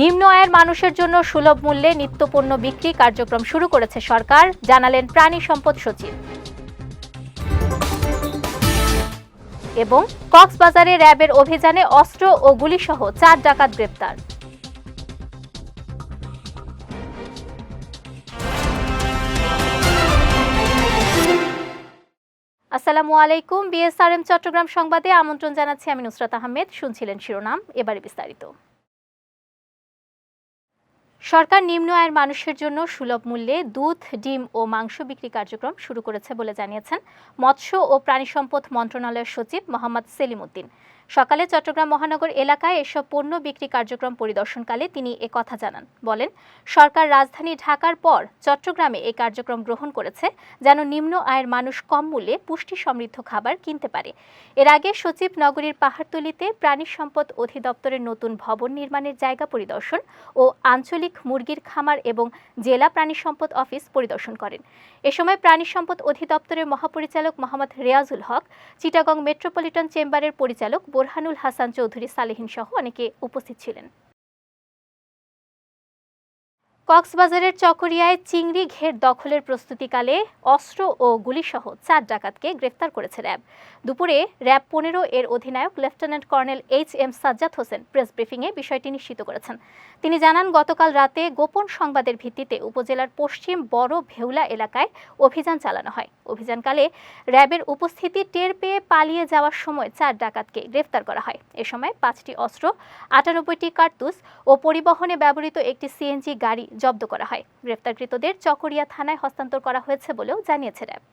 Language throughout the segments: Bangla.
নিম্ন আয়ের মানুষের জন্য সুলভ মূল্যে নিত্যপণ্য বিক্রি কার্যক্রম শুরু করেছে সরকার, জানালেন প্রাণী সম্পদ সচিব। এবং কক্সবাজারে র্যাবের অভিযানে অস্ত্র ও গুলিসহ চার ডাকাত গ্রেপ্তার। আসসালামু আলাইকুম, বিএসআরএম চট্টগ্রাম সংবাদে আমন্ত্রণ জানাচ্ছি আমি নুসরাত আহমেদ, শুনছিলেন শিরোনাম, এবারে বিস্তারিত। সরকার নিম্ন আয়ের মানুষের জন্য সুলভ মূল্যে দুধ, ডিম ও মাংস বিক্রি কার্যক্রম শুরু করেছে বলে জানিয়েছেন মৎস্য ও প্রাণী সম্পদ মন্ত্রণালয়ের সচিব মোহাম্মদ সেলিম উদ্দিন সকালে চট্টগ্রাম মহানগর এলাকায় এসব পণ্য বিক্রি কার্যক্রম পরিদর্শনকালে তিনি এ কথা জানান। বলেন, সরকার রাজধানী ঢাকার পর চট্টগ্রামে এই কার্যক্রম গ্রহণ করেছে যেন নিম্ন আয়ের মানুষ কম মূল্যে পুষ্টি সমৃদ্ধ খাবার কিনতে পারে। এর আগে সচিব নগরীর পাহাড়তলিতে প্রাণী সম্পদ অধিদপ্তরের নতুন ভবন নির্মাণের জায়গা পরিদর্শন ও আঞ্চলিক মুরগির খামার এবং জেলা প্রাণী সম্পদ অফিস পরিদর্শন করেন। এ সময় প্রাণী সম্পদ অধিদপ্তরের মহাপরিচালক মোহাম্মদ রেয়াজুল হক, চিটাগং মেট্রোপলিটন চেম্বারের পরিচালক বোরহানুল হাসান চৌধুরী সালেহিন সহ অনেকে উপস্থিত ছিলেন। কক্সবাজারের চকরিয়ায় চিংড়ি ঘের দখলের প্রস্তুতিকালে অস্ত্র ও গুলিসহ চার ডাকাতকে গ্রেফতার করেছে র্যাব। দুপুরে র্যাব পনেরো এর অধিনায়ক lieutenant colonel H M Sajjad Hossain press ব্রিফিংয়ে বিষয়টি নিশ্চিত করেছেন। তিনি জানান, গতকাল রাতে গোপন সংবাদের ভিত্তিতে উপজেলার পশ্চিম বড় ভেউলা এলাকায় অভিযান চালানো হয়। অভিযানকালে র্যাবের উপস্থিতি টের পেয়ে পালিয়ে যাওয়ার সময় চার ডাকাতকে গ্রেফতার করা হয়। এ সময় পাঁচটি অস্ত্র, আটানব্বইটি কার্তুস ও পরিবহনে ব্যবহৃত একটি সিএনজি গাড়ি জব্দ করা হয়। গ্রেপ্তারকৃতদের চকরিয়া থানায় হস্তান্তর করা হয়েছে বলেও জানিয়েছে র্যাব।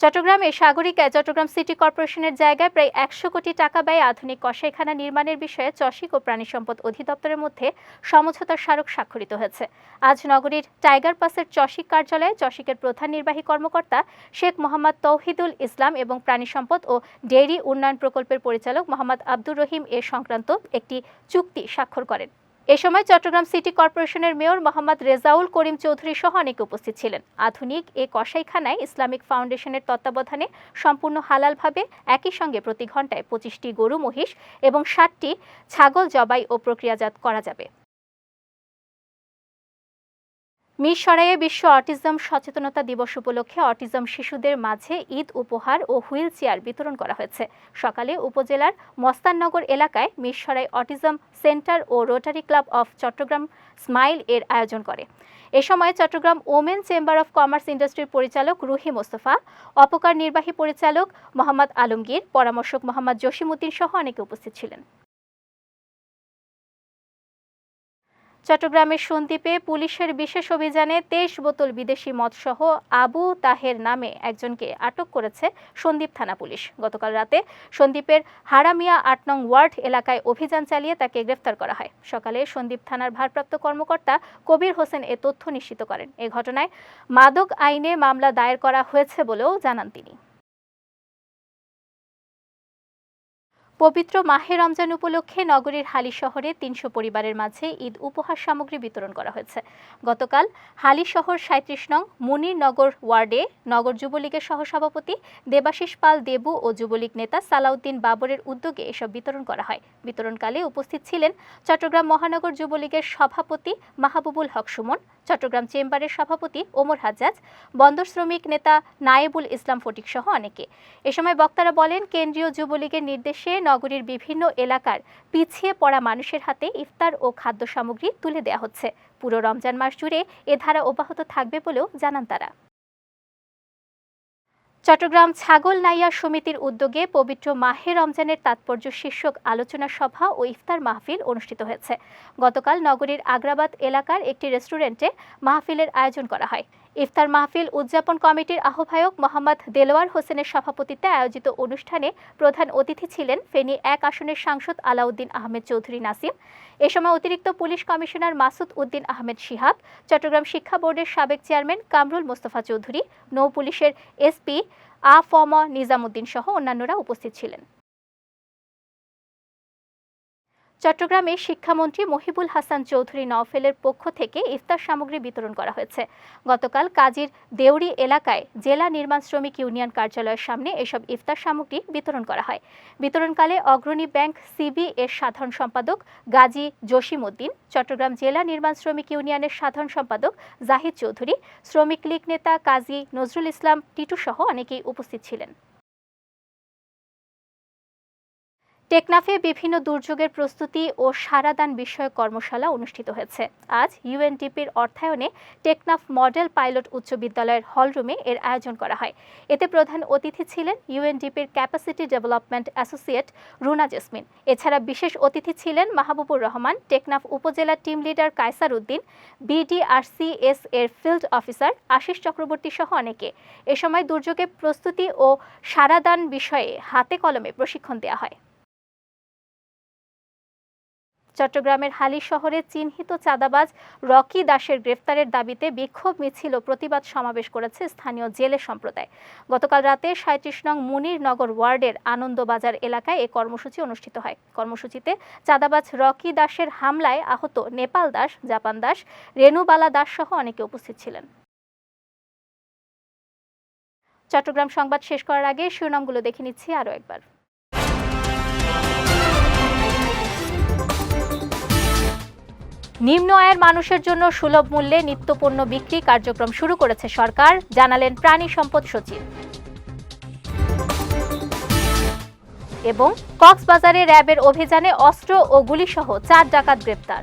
চট্টগ্রামে সাগরিকায় চট্টগ্রাম সিটি কর্পোরেশনের জায়গায় প্রায় একশো কোটি টাকা ব্যয়ে আধুনিক কসাইখানা নির্মাণের বিষয়ে চসিক ও প্রাণী সম্পদ অধিদপ্তরের মধ্যে সমঝোতার স্মারক স্বাক্ষরিত হয়েছে। আজ নগরীর টাইগার পাসের চসিক কার্যালয়ে চসিকের প্রধান নির্বাহী কর্মকর্তা শেখ মোহাম্মদ তৌহিদুল ইসলাম এবং প্রাণী সম্পদ ও ডেইরি উন্নয়ন প্রকল্পের পরিচালক মোহাম্মদ আব্দুর রহিম এ সংক্রান্ত একটি চুক্তি স্বাক্ষর করেন। এ সময় চট্টগ্রাম সিটি কর্পোরেশনের মেয়র মোহাম্মদ রেজাউল করিম চৌধুরী সহ অনেকে উপস্থিত ছিলেন। আধুনিক এ কসাইখানায় ইসলামিক ফাউন্ডেশনের তত্ত্বাবধানে সম্পূর্ণ হালালভাবে একই সঙ্গে প্রতি ঘন্টায় পঁচিশটি গরু মহিষ এবং ষাটটি ছাগল জবাই ও প্রক্রিয়াজাত করা যাবে। মিরসরাইয়ে বিশ্ব অটিজম সচেতনতা দিবস উপলক্ষে অটিজম শিশুদের মাঝে ঈদ উপহার ও হুইল চেয়ার বিতরণ করা হয়েছে। সকালে উপজেলার মস্তাননগর এলাকায় Mirsarai autism centre O Rotary club of Chattogram smile এর আয়োজন করে। এ সময় Chattogram women chamber of commerce ইন্ডাস্ট্রির পরিচালক রুহি মোস্তফা, অপকার নির্বাহী পরিচালক মোহাম্মদ আলমগীর, পরামর্শক মোহাম্মদ জসিমুদ্দিন সহ অনেকে উপস্থিত ছিলেন। চট্টগ্রামের সন্দ্বীপে পুলিশের বিশেষ অভিযানে তেইশ বোতল বিদেশি মদসহ আবু তাহের নামে একজনকে আটক করেছে সন্দ্বীপ থানা পুলিশ। গতকাল রাতে সন্দ্বীপের হারামিয়া আট নং ওয়ার্ড এলাকায় অভিযান চালিয়ে তাকে গ্রেফতার করা হয়। সকালে সন্দ্বীপ থানার ভারপ্রাপ্ত কর্মকর্তা কবির হোসেন এ তথ্য নিশ্চিত করেন। এ ঘটনায় মাদক আইনে মামলা দায়ের করা হয়েছে বলেও জানান তিনি। পবিত্র মাহে রমজান উপলক্ষে নগরীর হালি শহরে তিনশো পরিবারের মাঝে ঈদ উপহার সামগ্রী বিতরণ করা হয়েছে। গতকাল হালি শহর সাঁত্রিশ নং মুনির নগর ওয়ার্ডে নগর যুবলীগের সহসভাপতি দেবাশিস পাল দেবু ও যুবলীগ নেতা সালাউদ্দিন বাবরের উদ্যোগে এসব বিতরণ করা হয়। বিতরণকালে উপস্থিত ছিলেন চট্টগ্রাম মহানগর যুবলীগের সভাপতি মাহবুবুল হক সুমন, চট্টগ্রাম চেম্বারের সভাপতি ওমর হাজ্জাজ, বন্দর শ্রমিক নেতা নায়েবুল ইসলাম ফটিক সহ অনেকে। এ সময় বক্তারা বলেন, কেন্দ্রীয় যুবলীগের নির্দেশে নগরীর বিভিন্ন এলাকার পিছিয়ে পড়া মানুষের হাতে ইফতার ও খাদ্য সামগ্রী তুলে দেওয়া হচ্ছে। পুরো রমজান মাস জুড়ে এ ধারা অব্যাহত থাকবে বলেও জানান তারা। চট্টগ্রাম ছাগল নাইয়া সমিতির উদ্যোগে পবিত্র মাহে রমজানের তাৎপর্য শীর্ষক আলোচনা সভা ও ইফতার মাহফিল অনুষ্ঠিত হয়েছে। গতকাল নগরীর আগ্রাবাদ এলাকার একটি রেস্টুরেন্টে মাহফিলের আয়োজন করা হয়। ইফতার মাহফিল উদযাপন কমিটির আহ্বায়ক মোহাম্মদ দেলোয়ার হোসেনের সভাপতিত্বে আয়োজিত অনুষ্ঠানে প্রধান অতিথি ছিলেন ফেনী এক আসনের সাংসদ আলাউদ্দিন আহমেদ চৌধুরী নাসিম। এ সময় অতিরিক্ত পুলিশ কমিশনার মাসুদ উদ্দিন আহমেদ শিহাব, চট্টগ্রাম শিক্ষা বোর্ডের সাবেক চেয়ারম্যান কামরুল মোস্তফা চৌধুরী, নৌ পুলিশের এসপি আ ফ ম নিজামুদ্দিন সহ অন্যান্যরা উপস্থিত ছিলেন। চট্টগ্রামে শিক্ষামন্ত্রী মহিবুল হাসান চৌধুরী নওফেলের পক্ষ থেকে ইফতার সামগ্রী বিতরণ করা হয়েছে। গতকাল কাজীর দেউরি এলাকায় জেলা নির্মাণ শ্রমিক ইউনিয়ন কার্যালয়ের সামনে এসব ইফতার সামগ্রী বিতরণ করা হয়। বিতরণকালে অগ্রণী ব্যাংক সিবি এর সাধারণ সম্পাদক গাজী জসিম উদ্দিন, চট্টগ্রাম জেলা নির্মাণ শ্রমিক ইউনিয়নের সাধারণ সম্পাদক জাহিদ চৌধুরী, শ্রমিক লীগ নেতা কাজী নজরুল ইসলাম টিটু সহ অনেকেই উপস্থিত ছিলেন। টেকনাফে বিভিন্ন দুর্যোগের প্রস্তুতি ও সারাদান বিষয়ক কর্মশালা অনুষ্ঠিত হয়েছে। আজ ইউএনডিপির অর্থায়নে টেকনাফ মডেল পাইলট উচ্চ বিদ্যালয়ের হলরুমে এর আয়োজন করা হয়। এতে প্রধান অতিথি ছিলেন ইউএনডিপির capacity development associate Runa Jesmin. এছাড়া বিশেষ অতিথি ছিলেন Mahbubur Rahman, Teknaf upazila team leader Kaiser Uddin BDRCS এর ফিল্ড অফিসার আশিস চক্রবর্তী সহ অনেকে। এ সময় দুর্যোগের প্রস্তুতি ও সারাদান বিষয়ে হাতে কলমে প্রশিক্ষণ দেওয়া হয়। চট্টগ্রামের হালি শহরে চিহ্নিত চাঁদাবাজ রকি দাসের গ্রেফতারের দাবিতে বিক্ষোভ মিছিল ও প্রতিবাদ সমাবেশ করেছে স্থানীয় জেলে সম্প্রদায়। গতকাল রাতে সাঁত্রিশ নং মুনির নগর ওয়ার্ডের আনন্দবাজার এলাকায় এ কর্মসূচি অনুষ্ঠিত হয়। কর্মসূচিতে চাঁদাবাজ রকি দাসের হামলায় আহত নেপাল দাস, জাপান দাস, রেণুবালা দাস সহ অনেকে উপস্থিত ছিলেন। চট্টগ্রাম সংবাদ শেষ করার আগে শিরোনামগুলো দেখে নিচ্ছি আরও একবার। নিম্ন আয়ের মানুষের জন্য সুলভ মূল্যে নিত্যপণ্য বিক্রি কার্যক্রম শুরু করেছে সরকার, জানালেন প্রাণী সম্পদ সচিব। এবং কক্সবাজারে র্যাবের অভিযানে অস্ত্র ও গুলিসহ চার ডাকাত গ্রেপ্তার।